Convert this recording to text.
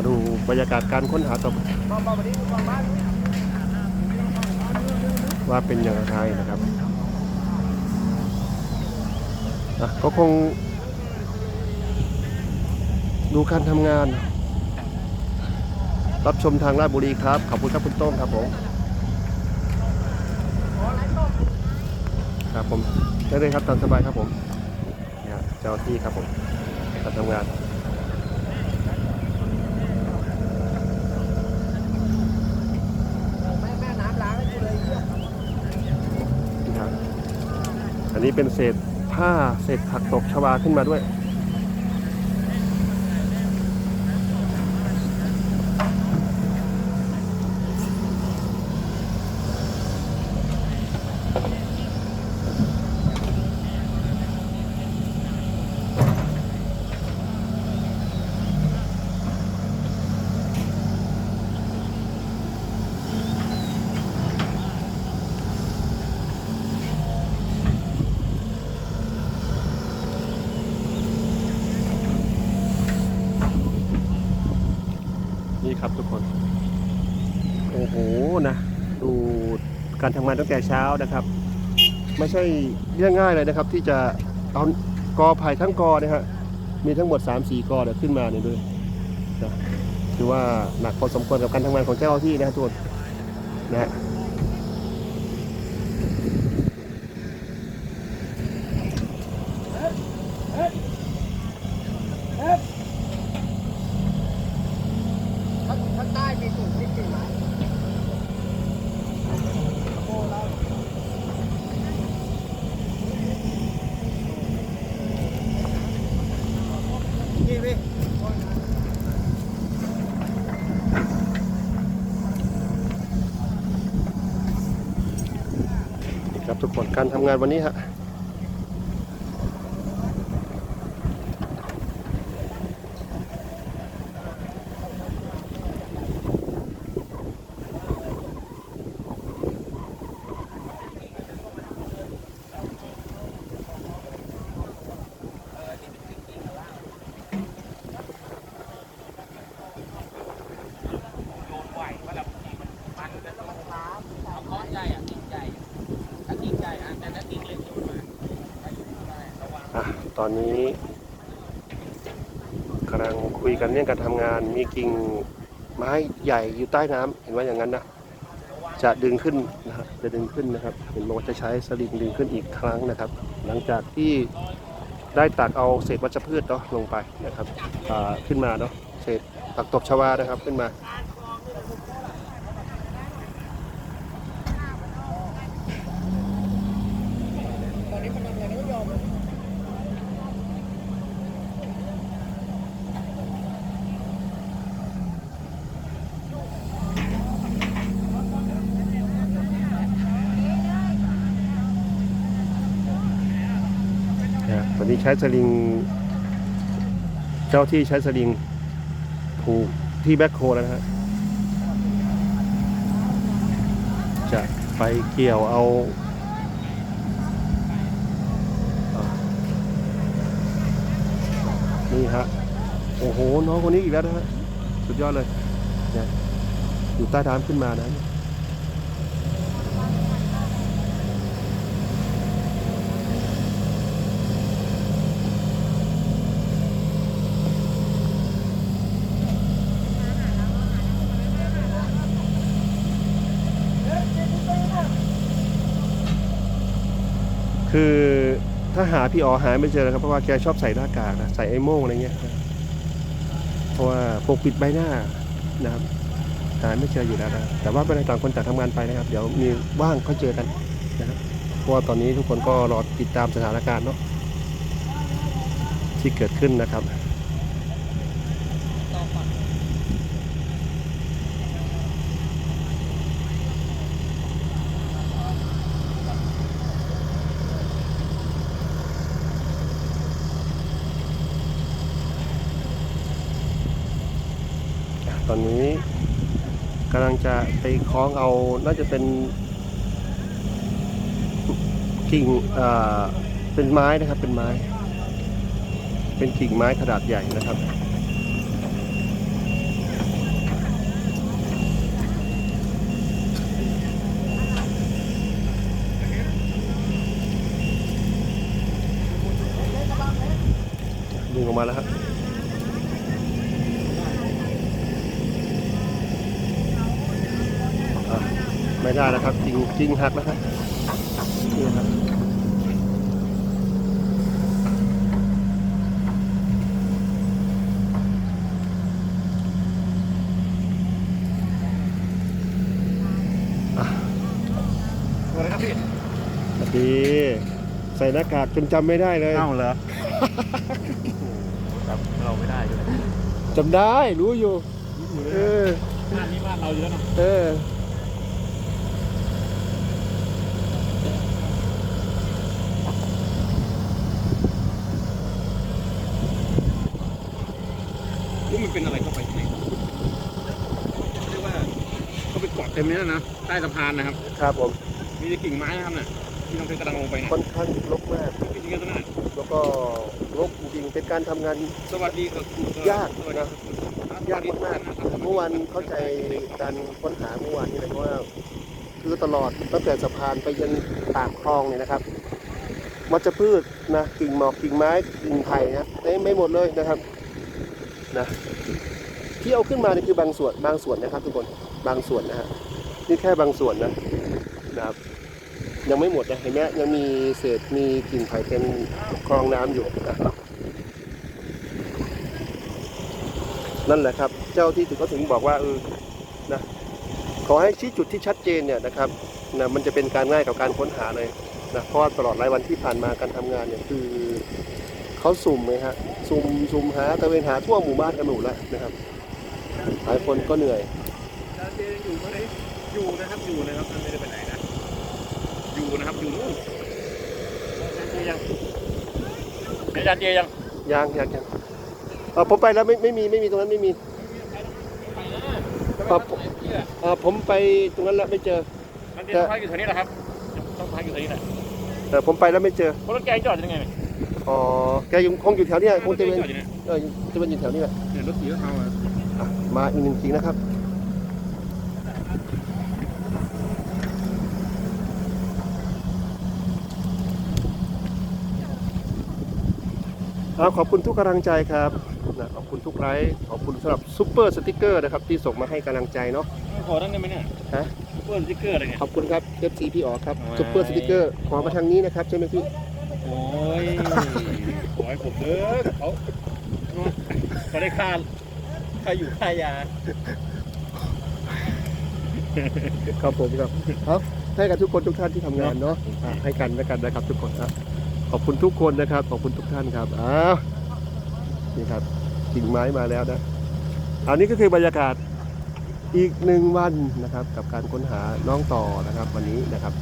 มาดูบรรยากาศการค้นหาต่อไปว่าเป็นอย่างไรนะครับก็คง ดูการทำงาน รับชมทางราชบุรีครับ ขอบคุณครับคุณต้งครับผมครับผมได้เลยครับตามสบายครับผมเนี่ยเจ้าหน้าที่ครับผมการทำงาน แม่แม่น้ำล้างให้กูเลยเหี้ย นะครับอั นี้เป็นเศษผ้าเศษผักตกชวาขึ้นมาด้วย ครับทุกคน โอ้โหนะ ดูการทำงานตั้งแต่เช้านะครับ ไม่ใช่เรื่องง่ายเลยนะครับ ที่จะเอากอไผ่ทั้งกอนะฮะมีทั้งหมด 3-4 กอเดี๋ยวขึ้นมาเนี่ยด้วยนะถือว่าหนักพอสมควรกับการทำงานของเจ้าหน้าที่นะทุกคนนะฮะ ข้างข้างใต้มีสูงที่สี่ไม้โอ้เรานี่พี่ นี่ ครับทุกคนการทำงานวันนี้ฮะ เอาก้อนใหญ่อะกิ่งใหญ่ถ้ากิ่งใหญ่อะแต่ถ้ากิ่งเล็กโยนมาระวัง อะ ตอนนี้กำลังคุยกันเรื่องการทำงาน มีกิ่งไม้ใหญ่อยู่ใต้น้ำเห็นว่าอย่างนั้นนะจะดึงขึ้นนะครับจะดึงขึ้นนะครับ เห็นบอกว่าจะใช้สลิงดึงขึ้นอีกครั้งนะครับ หลังจากที่ได้ตักเอาเศษวัชพืชเนาะลงไปนะครับขึ้นมาเนาะเศษผักตบชวานะครับขึ้นมา ตอนนี้มันทำอะไรไม่ยอมเลย นะตอนนี้ใช้สลิง เจ้าที่ใช้สลิงผูกที่แบ็คโฮแล้วนะฮะจะไปเกี่ยวเอาอนี่ฮะ โอ้โห น้องคนนี้อีกแล้วนะฮะ สุดยอดเลยเนี่ยอยู่ใต้น้ำขึ้นมานะ คือถ้าหาพี่อ๋อหาไม่เจอนะครับเพราะว่าแกชอบใส่หน้ากากนะใส่ไอ้โม่งอะไรเงี้ยเพราะว่าปกปิดใบหน้านะครับหาไม่เจออยู่แล้วนะแต่ว่าเป็นต่างคนต่างทำงานไปนะครับ เดี๋ยวมีว่างก็เจอกันนะครับเพราะว่าตอนนี้ทุกคนก็รอติดตามสถานการณ์เนาะที่เกิดขึ้นนะครับ ตอนนี้กำลังจะไปคล้องเอาน่าจะเป็นกิ่งเป็นไม้นะครับเป็นไม้ เป็นกิ่งไม้ขนาดใหญ่นะครับดึงออกมาแล้วครับ ไม่ได้แล้วครับจริงจริงหักแล้วครับนี่ครับอะสวัสดีครับพี่สวัสดีใส่หน้ากากจนจำไม่ได้เลยเอ้าเหรอครับเราไม่ได้ด้วยจำได้รู้อยู่เออบ้านนี้บ้านเราอยู่แล้วนะเออ นี่มันเป็นอะไรเข้าไปที่ไหนเรียกว่าเขาไปเกาะเต็มเลยนะใต้สะพานนะครับ ครับผม มีแต่กิ่งไม้นะครับน่ะที่น้องเพชรกำลังลงไปเนี่ยค่อนข้างรกมากจริงๆตรงนั้นแล้วก็รกจริงๆเป็นการทำงาน สวัสดีครับยากสวัสดีนะครับยากมากๆเมื่อวานเข้าใจการค้นหาเมื่อวานนี้เลยว่าคือตลอดตั้งแต่สะพานไปยันปากคลองเนี่ยนะครับวัชพืชนะกิ่งหมอกกิ่งไม้กิ่งไผ่นะเต็มไม่หมดเลยนะครับนะที่เอาขึ้นมานี่คือบางส่วนบางส่วนนะครับทุกคนบางส่วนนะฮะ นี่แค่บางส่วนนะนะครับ ยังไม่หมดนะเห็นไหมยังมีเศษมีกิ่งไผ่เต็มคลองน้ำอยู่นะครับนั่นแหละครับ เจ้าที่ถึงก็ถึงบอกว่าเออนะขอให้ชี้จุดที่ชัดเจนเนี่ยนะครับนะมันจะเป็นการง่ายกับการค้นหาเลยนะเพราะตลอดหลายวันที่ผ่านมาการทำงานเนี่ยคือเขาสุ่มเลยฮะสุ่มสุ่มหาตะเวนหาทั่วหมู่บ้านกันหมดแล้วนะครับ หลายคนก็เหนื่อย อาจารย์เจยังอยู่ไหมอยู่นะครับอยู่นะครับท่านไม่ได้ไปไหนนะอยู่นะครับอยู่นู่นอาจารย์เจยังอาจารย์เจยังยังยังยังเออผมไปแล้วไม่ไม่มีไม่มีตรงนั้นไม่มีไปนะครับไปเที่ยวเออผมไปตรงนั้นแล้วไม่เจอมันจะต้องพักอยู่แถวนี้แหละครับต้องพักอยู่แถวนี้แหละเออผมไปแล้วไม่เจอเพราะรถแกจอดอยู่ยังไงเนี่ยอ๋อแกอยู่คงอยู่แถวเนี้ยคงจะเป็นจอดอยู่เนี่ยเออจะเป็นอยู่แถวนี้แหละเนี่ยรถสีขาวอะอะมาอีกหนึ่งจริงนะครับ เอาขอบคุณทุกกำลังใจครับนะขอบคุณทุกไลค์ขอบคุณสำหรับซุปเปอร์สติกเกอร์นะครับที่ส่งมาให้กำลังใจเนาะขอตั้งได้ไหมเนี่ยฮะเพื่อนสติ๊กเกอร์อะไรเนี่ยขอบคุณครับ FC พี่อ๋อครับว้ายซุปเปอร์สติกเกอร์ขอมาทางนี้นะครับใช่ไหมพี่โอ้ยขอให้ผมเด้อเขาเขาได้ค่าค่าอยู่ค่ายาครับผมครับเอาให้กับทุกคนทุกท่านที่ทำงานเนาะอะให้กันแล้วกันนะครับทุกคนครับ ขอบคุณทุกคนนะครับ ขอบคุณทุกท่านครับอ้าวนี่ครับกิ่งไม้มาแล้วนะอันนี้ก็คือบรรยากาศอีกหนึ่งวันนะครับ กับการค้นหาน้องต่อนะครับ วันนี้นะครับ